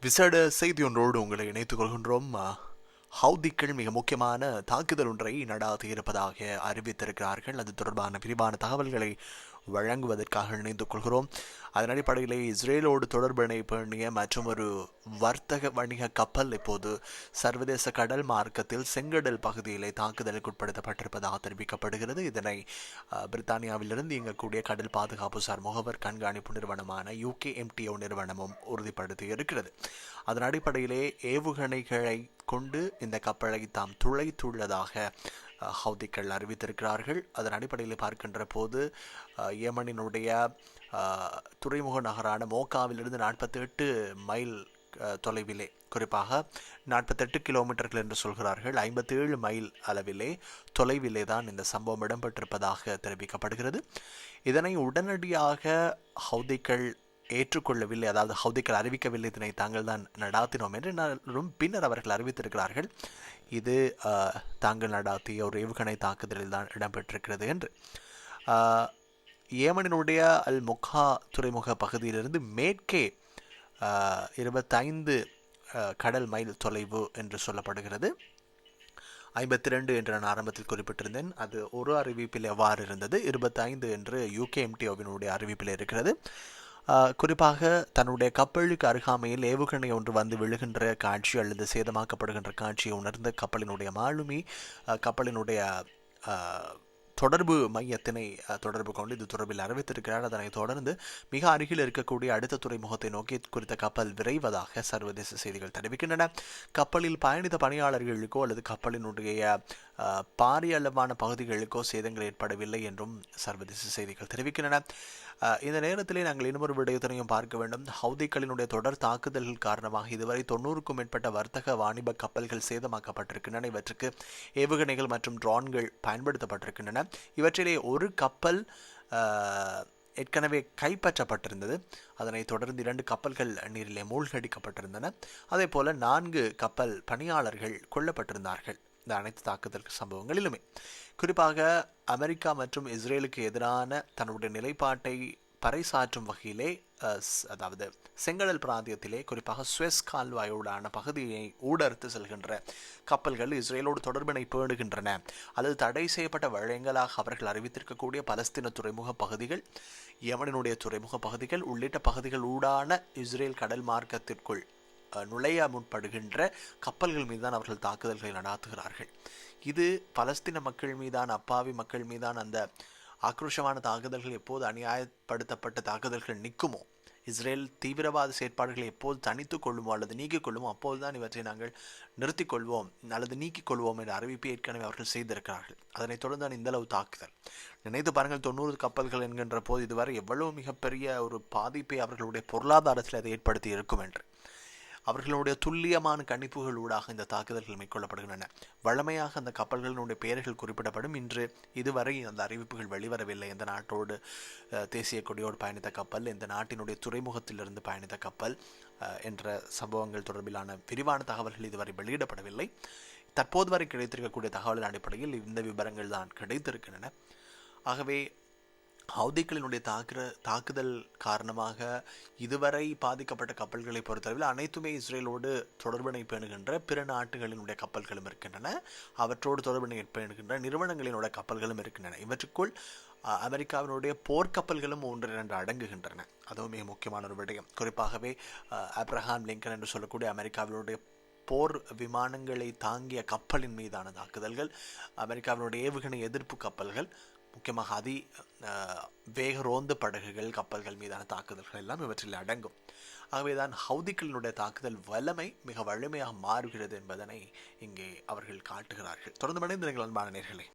விசேட செய்தி ஒன்றோடு உங்களை இணைத்துக் கொள்கின்றோம் ஹவுதிக்கள் மிக முக்கியமான தாக்குதல் ஒன்றை நடாத்தி இருப்பதாக அறிவித்திருக்கிறார்கள். அது தொடர்பான விரிவான தகவல்களை வழங்குவதற்காக இணைந்து கொள்கிறோம் அதன் அடிப்படையிலே இஸ்ரேலோடு தொடர்பினை பண்ணிய மற்றும் ஒரு வர்த்தக வணிக கப்பல் இப்போது சர்வதேச கடல் மார்க்கத்தில் செங்கடல் பகுதியிலே தாக்குதலுக்கு உட்படுத்தப்பட்டிருப்பதாக தெரிவிக்கப்படுகிறது. இதனை பிரித்தானியாவிலிருந்து இயங்கக்கூடிய கடல் பாதுகாப்பு சார் முகவர் கண்காணிப்பு நிறுவனமான யூகே எம்டிஓ நிறுவனமும் உறுதிப்படுத்தி இருக்கிறது. அதன் அடிப்படையிலே ஏவுகணைகளை கொண்டு இந்த கப்பலை தாம் துளைத்துள்ளதாக ஹவுதிக்கள் அறிவித்திருக்கிறார்கள். அதன் அடிப்படையில் பார்க்கின்ற போது யமனினுடைய துறைமுக நகரான மோக்காவிலிருந்து நாற்பத்தி எட்டு மைல் தொலைவிலே குறிப்பாக நாற்பத்தெட்டு கிலோமீட்டர்கள் என்று சொல்கிறார்கள். ஐம்பத்தி ஏழு மைல் அளவிலே தொலைவிலே தான் இந்த சம்பவம் இடம்பெற்றிருப்பதாக தெரிவிக்கப்படுகிறது. இதனை உடனடியாக ஹவுதிக்கள் ஏற்றுக்கொள்ளவில்லை அதாவது ஹவுதிக்கள் அறிவிக்கவில்லை இதனை தாங்கள் தான் நடாத்தினோம் என்று என்றாலும் பின்னர் அவர்கள் அறிவித்திருக்கிறார்கள். இது தாங்கள் நடாத்திய ஒரு ஏவுகணை தாக்குதலில் தான் இடம்பெற்றிருக்கிறது என்று. ஏமனினுடைய அல் முகா துறைமுக பகுதியிலிருந்து மேற்கே இருபத்தைந்து கடல் மைல் தொலைவு என்று சொல்லப்படுகிறது. ஐம்பத்தி ரெண்டு என்று நான் ஆரம்பத்தில் குறிப்பிட்டிருந்தேன். அது ஒரு அறிவிப்பில் எவ்வாறு இருந்தது? இருபத்தைந்து என்று யூகேஎம்டிஓவினுடைய அறிவிப்பில் இருக்கிறது. குறிப்பாக தன்னுடைய கப்பலுக்கு அருகாமையில் ஏவுகணை ஒன்று வந்து விழுகின்ற காட்சி அல்லது சேதமாக்கப்படுகின்ற காட்சியை உணர்ந்த கப்பலினுடைய மாலுமி கப்பலினுடைய தொடர்பு மையத்தினை தொடர்பு கொண்டு இது தொடர்பில் அறிவித்திருக்கிறார். அதனைத் தொடர்ந்து மிக அருகில் இருக்கக்கூடிய அடுத்த துறைமுகத்தை நோக்கி குறித்த கப்பல் விரைவதாக சர்வதேச செய்திகள் தெரிவிக்கின்றன. கப்பலில் பயணித்த பணியாளர்களுக்கோ அல்லது கப்பலினுடைய பாரிய அளவான பகுதிகளுக்கோ சேதங்கள் ஏற்படவில்லை என்றும் சர்வதேச செய்திகள் தெரிவிக்கின்றன. இந்த நேரத்திலே நாங்கள் இன்னொரு விடயத்தினையும் பார்க்க வேண்டும். ஹவுதிகளினுடைய தொடர் தாக்குதல்கள் காரணமாக இதுவரை தொண்ணூறுக்கும் மேற்பட்ட வர்த்தக வாணிப கப்பல்கள் சேதமாக்கப்பட்டிருக்கின்றன. இவற்றுக்கு ஏவுகணைகள் மற்றும் ட்ரோன்கள் பயன்படுத்தப்பட்டிருக்கின்றன. இவற்றிலே ஒரு கப்பல் ஏற்கனவே கைப்பற்றப்பட்டிருந்தது. அதனைத் தொடர்ந்து இரண்டு கப்பல்கள் நீரிலே மூழ்கடிக்கப்பட்டிருந்தன. அதே போல நான்கு கப்பல் பணியாளர்கள் கொல்லப்பட்டிருந்தார்கள். இந்த அனைத்து தாக்குதல் சம்பவங்களிலுமே. குறிப்பாக அமெரிக்கா மற்றும் இஸ்ரேலுக்கு எதிரான தன்னுடைய நிலைப்பாட்டை பறைசாற்றும் வகையிலே ஸ்- அதாவது செங்கடல் பிராந்தியத்திலே குறிப்பாக சுவெஸ் கால்வாயோடான பகுதியை ஊடறுத்து செல்கின்ற கப்பல்கள் இஸ்ரேலோடு தொடர்பினை பேணுகின்றன. அல்லது தடை செய்யப்பட்ட வழங்கலாக அவர்கள் அறிவித்திருக்கக்கூடிய பலஸ்தீன துறைமுக பகுதிகள் யமனினுடைய துறைமுக பகுதிகள் உள்ளிட்ட பகுதிகள் ஊடான இஸ்ரேல் கடல் மார்க்கத்திற்குள் நுழைய முற்படுகின்ற கப்பல்கள் மீதுதான் அவர்கள் தாக்குதல்களை நடாத்துகிறார்கள். இது பலஸ்தீன மக்கள் மீதான அப்பாவி மக்கள் மீதான அந்த ஆக்ரோஷமான தாக்குதல்கள் எப்போது அநியாயப்படுத்தப்பட்ட தாக்குதல்கள் நிற்குமோ இஸ்ரேல் தீவிரவாத செயற்பாடுகளை எப்போது தனித்துக் கொள்ளுமோ அல்லது நீக்கிக் கொள்ளுமோ அப்போதுதான் இவற்றை நாங்கள் நிறுத்திக் கொள்வோம் அல்லது நீக்கிக் கொள்வோம் என்ற அறிவிப்பை ஏற்கனவே அவர்கள் செய்திருக்கிறார்கள். அதனைத் தொடர்ந்து தான் இந்தளவு தாக்குதல். நினைத்து பாருங்கள் தொண்ணூறு கப்பல்கள் என்கின்ற போது இதுவரை எவ்வளவு மிகப்பெரிய ஒரு பாதிப்பை அவர்களுடைய பொருளாதாரத்தில் அதை ஏற்படுத்தி இருக்கும் என்று. அவர்களுடைய துல்லியமான கணிப்புகள் ஊடாக இந்த தாக்குதல்கள் மேற்கொள்ளப்படுகின்றன. வழமையாக அந்த கப்பல்களினுடைய பெயர்கள் குறிப்பிடப்படும். இன்று இதுவரை அந்த அறிவிப்புகள் வெளிவரவில்லை. எந்த நாட்டோடு தேசிய கொடியோடு பயணித்த கப்பல் இந்த நாட்டினுடைய துறைமுகத்திலிருந்து பயணித்த கப்பல் என்ற சம்பவங்கள் தொடர்பிலான விரிவான தகவல்கள் இதுவரை வெளியிடப்படவில்லை. தற்போது வரை கிடைத்திருக்கக்கூடிய தகவலின் அடிப்படையில் இந்த விவரங்கள் தான் கிடைத்திருக்கின்றன. ஆகவே ஹவுதிகளினுடைய தாக்குற தாக்குதல் காரணமாக இதுவரை பாதிக்கப்பட்ட கப்பல்களை பொறுத்தளவில் அனைத்துமே இஸ்ரேலோடு தொடர்பினை பேணுகின்ற பிற நாட்டுகளினுடைய கப்பல்களும் இருக்கின்றன. அவற்றோடு தொடர்பினை பேணுகின்ற நிறுவனங்களினுடைய கப்பல்களும் இருக்கின்றன. இவற்றுக்குள் அமெரிக்காவினுடைய போர்க்கப்பல்களும் ஒன்று இரண்டு அடங்குகின்றன. அதுவும் மிக முக்கியமான ஒரு விடயம். குறிப்பாகவே அப்ரஹாம் லிங்கன் என்று சொல்லக்கூடிய அமெரிக்காவினுடைய போர் விமானங்களை தாங்கிய கப்பலின் மீதான தாக்குதல்கள் அமெரிக்காவினுடைய ஏவுகணை எதிர்ப்பு கப்பல்கள் முக்கியமாக அதி அஹ், வேக ரோந்து படகுகள் கப்பல்கள் மீதான தாக்குதல்கள் எல்லாம் இவற்றில் அடங்கும். ஆகவேதான் ஹவுதிகளினுடைய தாக்குதல் வல்லமை மிக வலிமையாக மாறுகிறது என்பதனை இங்கே அவர்கள் காட்டுகிறார்கள். தொடர்ந்து மனிதர்கள் அன்பான நேர்களே.